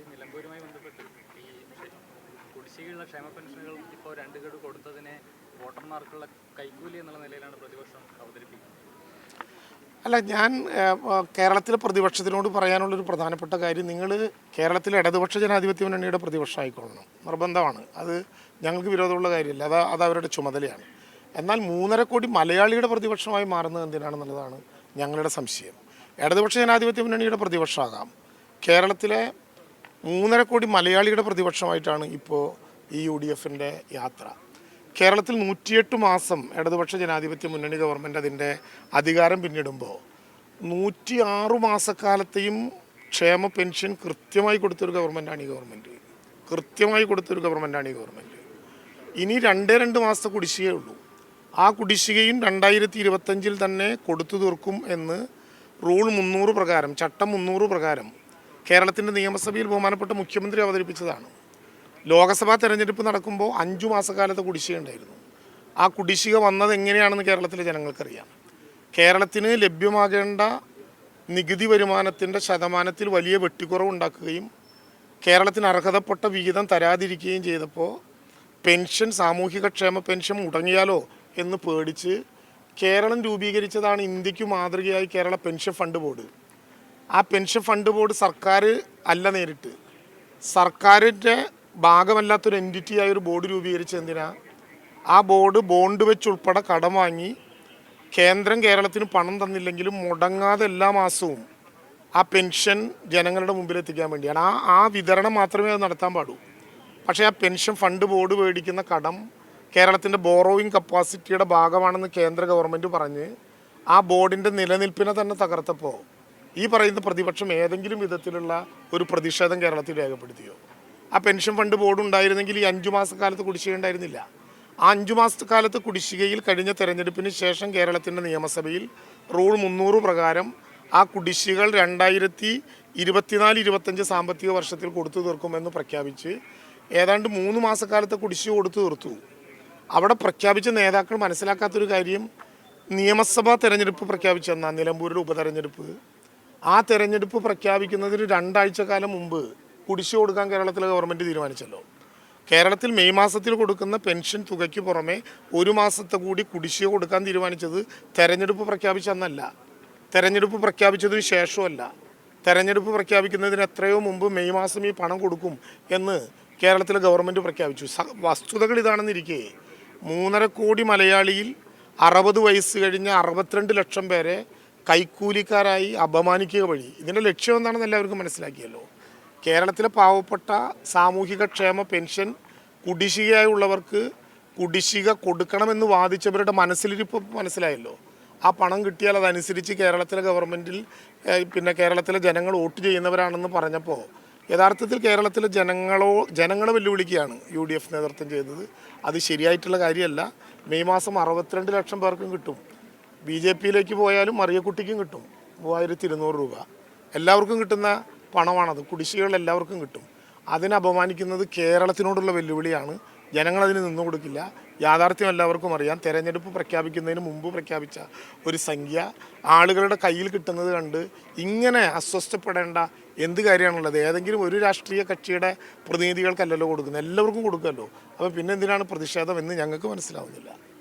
ഈ നിലമ്പൂരുമായി ബന്ധപ്പെട്ട് ഈ കുടിശ്ശികയുള്ള ക്ഷേമ പെൻഷനുകൾ ഇപ്പോൾ രണ്ട് ഗഡു കൊടുത്തതിനെ വോട്ടർമാർക്കുള്ള കൈക്കൂലി എന്നുള്ള നിലയിലാണ് പ്രതിപക്ഷം അവതരിപ്പിക്കുന്നത്. അല്ല ഞാൻ കേരളത്തിലെ പ്രതിപക്ഷത്തിനോട് പറയാനുള്ളൊരു പ്രധാനപ്പെട്ട കാര്യം നിങ്ങൾ കേരളത്തിലെ ഇടതുപക്ഷ ജനാധിപത്യ മുന്നണിയുടെ പ്രതിപക്ഷമായിക്കൊള്ളണം. നിർബന്ധമാണ്. അത് ഞങ്ങൾക്ക് വിരോധമുള്ള കാര്യമില്ല. അത് അത് അവരുടെ ചുമതലയാണ്. എന്നാൽ മൂന്നര കോടി മലയാളിയുടെ പ്രതിപക്ഷമായി മാറുന്നത് എന്തിനാണെന്നുള്ളതാണ് ഞങ്ങളുടെ സംശയം. ഇടതുപക്ഷ ജനാധിപത്യ മുന്നണിയുടെ പ്രതിപക്ഷമാകാം. കേരളത്തിലെ മൂന്നര കോടി മലയാളിയുടെ പ്രതിപക്ഷമായിട്ടാണ് ഇപ്പോൾ ഈ യു ഡി എഫിന്റെ യാത്ര. കേരളത്തിൽ നൂറ്റിയെട്ട് മാസം ഇടതുപക്ഷ ജനാധിപത്യ മുന്നണി ഗവൺമെന്റ് അതിന്റെ അധികാരം പിന്നിടുമ്പോൾ നൂറ്റി ആറു മാസക്കാലത്തെയും ക്ഷേമ പെൻഷൻ കൃത്യമായി കൊടുത്തൊരു ഗവൺമെന്റാണ് ഈ ഗവൺമെന്റ് കൃത്യമായി കൊടുത്തൊരു ഗവൺമെന്റാണ് ഈ ഗവൺമെന്റ് ഇനി രണ്ടേ രണ്ട് മാസത്തെ കുടിശ്ശികയേ ഉള്ളൂ. ആ കുടിശ്ശികയും രണ്ടായിരത്തി ഇരുപത്തഞ്ചിൽ തന്നെ കൊടുത്തു തീർക്കും എന്ന് റൂൾ മുന്നൂറ് പ്രകാരം ചട്ടം മുന്നൂറ് പ്രകാരം കേരളത്തിന്റെ നിയമസഭയിൽ ബഹുമാനപ്പെട്ട മുഖ്യമന്ത്രി അവതരിപ്പിച്ചതാണ്. ലോകസഭാ തെരഞ്ഞെടുപ്പ് നടക്കുമ്പോൾ അഞ്ചു മാസക്കാലത്തെ കുടിശ്ശിക ഉണ്ടായിരുന്നു. ആ കുടിശ്ശിക വന്നത് എങ്ങനെയാണെന്ന് കേരളത്തിലെ ജനങ്ങൾക്കറിയാം. കേരളത്തിന് ലഭ്യമാകേണ്ട നികുതി വരുമാനത്തിന്റെ ശതമാനത്തിൽ വലിയ വെട്ടിക്കുറവ് ഉണ്ടാക്കുകയും കേരളത്തിന് അർഹതപ്പെട്ട വിഹിതം തരാതിരിക്കുകയും ചെയ്തപ്പോൾ പെൻഷൻ സാമൂഹിക ക്ഷേമ പെൻഷൻ മുടങ്ങിയാലോ എന്ന് പേടിച്ച് കേരളം രൂപീകരിച്ചതാണ് ഇന്ത്യയ്ക്ക് മാതൃകയായി കേരള പെൻഷൻ ഫണ്ട് ബോർഡ്. ആ പെൻഷൻ ഫണ്ട് ബോർഡ് സർക്കാർ അല്ല നേരിട്ട്. സർക്കാരിന്റെ ഭാഗമല്ലാത്തൊരു ആയി ഒരു ബോർഡ് രൂപീകരിച്ച് എന്തിനാ? ആ ബോർഡ് ബോണ്ട് വെച്ചുൾപ്പെടെ കടം വാങ്ങി കേന്ദ്രം കേരളത്തിന് പണം തന്നില്ലെങ്കിലും മുടങ്ങാതെ എല്ലാ മാസവും ആ പെൻഷൻ ജനങ്ങളുടെ മുമ്പിൽ എത്തിക്കാൻ വേണ്ടിയാണ്. ആ ആ വിതരണം മാത്രമേ അത് നടത്താൻ പാടൂ. പക്ഷേ ആ പെൻഷൻ ഫണ്ട് ബോർഡ് മേടിക്കുന്ന കടം കേരളത്തിന്റെ ബോറോയിങ് കപ്പാസിറ്റിയുടെ ഭാഗമാണെന്ന് കേന്ദ്ര ഗവൺമെന്റ് പറഞ്ഞ് ആ ബോർഡിന്റെ നിലനിൽപ്പിനെ തന്നെ തകർത്തപ്പോൾ ഈ പറയുന്ന പ്രതിപക്ഷം ഏതെങ്കിലും വിധത്തിലുള്ള ഒരു പ്രതിഷേധം കേരളത്തിൽ രേഖപ്പെടുത്തിയോ? ആ പെൻഷൻ ഫണ്ട് ബോർഡ് ഉണ്ടായിരുന്നെങ്കിൽ ഈ അഞ്ചു മാസക്കാലത്ത് കുടിശ്ശിക ഉണ്ടായിരുന്നില്ല ആ അഞ്ചു മാസക്കാലത്ത് കുടിശ്ശികയിൽ കഴിഞ്ഞ തെരഞ്ഞെടുപ്പിന് ശേഷം കേരളത്തിന്റെ നിയമസഭയിൽ റൂൾ മുന്നൂറ് പ്രകാരം ആ കുടിശ്ശികൾ രണ്ടായിരത്തി ഇരുപത്തിനാല് ഇരുപത്തഞ്ച് സാമ്പത്തിക വർഷത്തിൽ കൊടുത്തു തീർക്കുമെന്ന് പ്രഖ്യാപിച്ച് ഏതാണ്ട് മൂന്ന് മാസക്കാലത്തെ കുടിശ്ശിക കൊടുത്തു തീർത്തു. അവിടെ പ്രഖ്യാപിച്ച നേതാക്കൾ മനസ്സിലാക്കാത്തൊരു കാര്യം നിയമസഭാ തെരഞ്ഞെടുപ്പ് പ്രഖ്യാപിച്ചെന്നാ നിലമ്പൂരിലെ ഉപതെരഞ്ഞെടുപ്പ്. ആ തെരഞ്ഞെടുപ്പ് പ്രഖ്യാപിക്കുന്നതിന് രണ്ടാഴ്ച കാലം മുമ്പ് കുടിശ്ശിക കൊടുക്കാൻ കേരളത്തിലെ ഗവൺമെന്റ് തീരുമാനിച്ചല്ലോ. കേരളത്തിൽ മെയ് മാസത്തിൽ കൊടുക്കുന്ന പെൻഷൻ തുകയ്ക്ക് പുറമെ ഒരു മാസത്തെ കൂടി കുടിശ്ശിക കൊടുക്കാൻ തീരുമാനിച്ചത് തെരഞ്ഞെടുപ്പ് പ്രഖ്യാപിച്ചെന്നല്ല തെരഞ്ഞെടുപ്പ് പ്രഖ്യാപിച്ചതിന് ശേഷമല്ല തെരഞ്ഞെടുപ്പ് പ്രഖ്യാപിക്കുന്നതിന് എത്രയോ മുമ്പ് മെയ് മാസം ഈ പണം കൊടുക്കും എന്ന് കേരളത്തിലെ ഗവൺമെന്റ് പ്രഖ്യാപിച്ചു. വസ്തുതകൾ ഇതാണെന്നിരിക്കെ മൂന്നര കോടി മലയാളിയിൽ അറുപത് വയസ്സ് കഴിഞ്ഞ അറുപത്തിരണ്ട് ലക്ഷം പേരെ കൈക്കൂലിക്കാരായി അപമാനിക്കുക വഴി. ഇതിന്റെ ലക്ഷ്യം എന്താണെന്ന് എല്ലാവർക്കും മനസ്സിലാക്കിയല്ലോ. കേരളത്തിലെ പാവപ്പെട്ട സാമൂഹിക ക്ഷേമ പെൻഷൻ കുടിശ്ശികയായുള്ളവർക്ക് കുടിശ്ശിക കൊടുക്കണമെന്ന് വാദിച്ചവരുടെ മനസ്സിലിരിപ്പ് മനസ്സിലായല്ലോ. ആ പണം കിട്ടിയാൽ അതനുസരിച്ച് കേരളത്തിലെ ഗവൺമെന്റിൽ പിന്നെ കേരളത്തിലെ ജനങ്ങൾ വോട്ട് ചെയ്യുന്നവരാണെന്ന് പറഞ്ഞപ്പോൾ യഥാർത്ഥത്തിൽ കേരളത്തിലെ ജനങ്ങളോ ജനങ്ങളെ വെല്ലുവിളിക്കുകയാണ് യു ഡി എഫ് നേതൃത്വം ചെയ്തത്. അത് ശരിയായിട്ടുള്ള കാര്യമല്ല. മെയ് മാസം അറുപത്തിരണ്ട് ലക്ഷം പേർക്കും കിട്ടും. ബി ജെ പിയിലേക്ക് പോയാലും മറിയക്കുട്ടിക്കും കിട്ടും. മൂവായിരത്തി ഇരുന്നൂറ് രൂപ. എല്ലാവർക്കും കിട്ടുന്ന പണമാണത്. കുടിശ്ശികൾ എല്ലാവർക്കും കിട്ടും. അതിനെ അപമാനിക്കുന്നത് കേരളത്തിനോടുള്ള വെല്ലുവിളിയാണ്. ജനങ്ങൾ അതിന് നിന്നു കൊടുക്കില്ല. യാഥാർത്ഥ്യം എല്ലാവർക്കും അറിയാം. തെരഞ്ഞെടുപ്പ് പ്രഖ്യാപിക്കുന്നതിന് മുമ്പ് പ്രഖ്യാപിച്ച ഒരു സംഖ്യ ആളുകളുടെ കയ്യിൽ കിട്ടുന്നത് കണ്ട് ഇങ്ങനെ അസ്വസ്ഥപ്പെടേണ്ട എന്ത് കാര്യമാണുള്ളത്? ഏതെങ്കിലും ഒരു രാഷ്ട്രീയ കക്ഷിയുടെ പ്രതിനിധികൾക്കല്ലല്ലോ കൊടുക്കുന്നത്. എല്ലാവർക്കും കൊടുക്കുമല്ലോ. അപ്പോൾ പിന്നെ എന്തിനാണ് പ്രതിഷേധം എന്ന് ഞങ്ങൾക്ക് മനസ്സിലാവുന്നില്ല.